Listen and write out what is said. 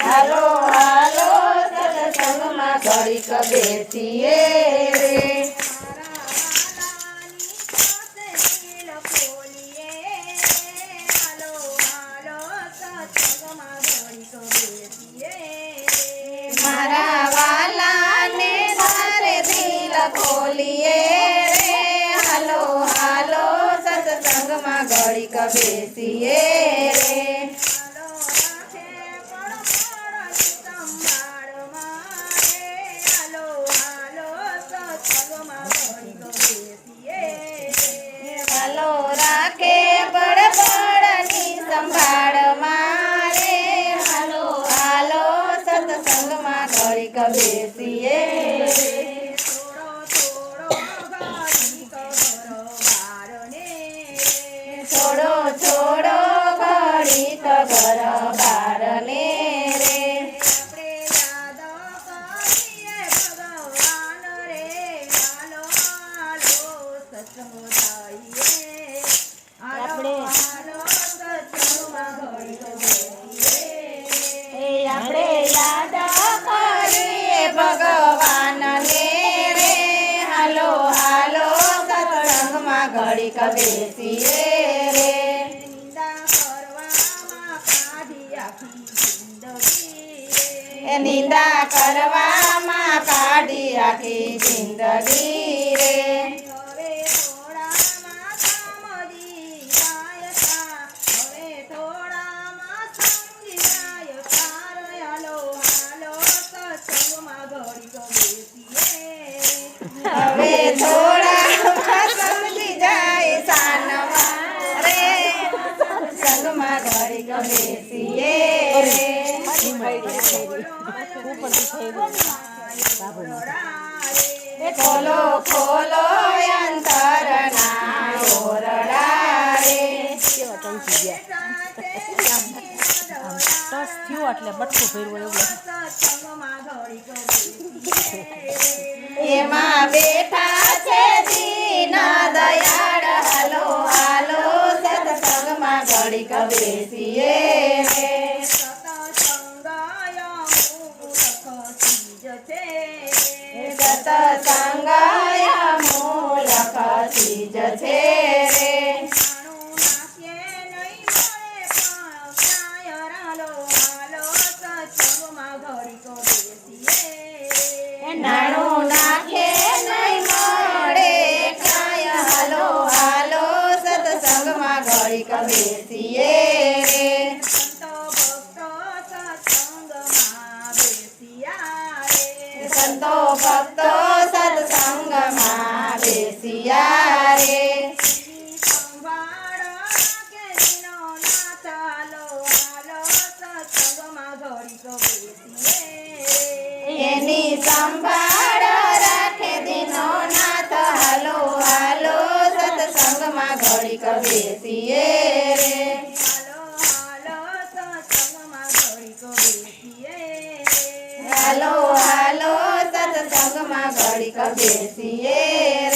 હાલો હાલો સત્સંગમાં ઘડીક બેસીએ. રે મારા વાલાને તારે દિલ ખોલીએ. રે હાલો હાલો સત્સંગમાં ઘડીક બેસીએ. સંભાળ મારે હાલો હાલો સત્સંગમાં ઘડીક બેસીએ છોડો છોડો ઘડીક ઘર બારને બેસીએ રે એ નિંદા કરવામાં કાઢી આખી જિંદગી રે. ખોલો ખોલો એટલે બટકું ફેરવું એવું એમાં બેઠા સત્સંગય મૂલક ચીજ છે રે. નાણું નાખે નહીં મળે કાંઈ હાલો હાલો સત્સંગમાં ઘડીક બેસીએ. સંતો ભક્તો સત્સંગમાં બેસિયા રે એની સંભાળ રાખે દિનો નાથ હાલો હાલો સત્સંગમાં ઘડીક બેસીએ cabeceira.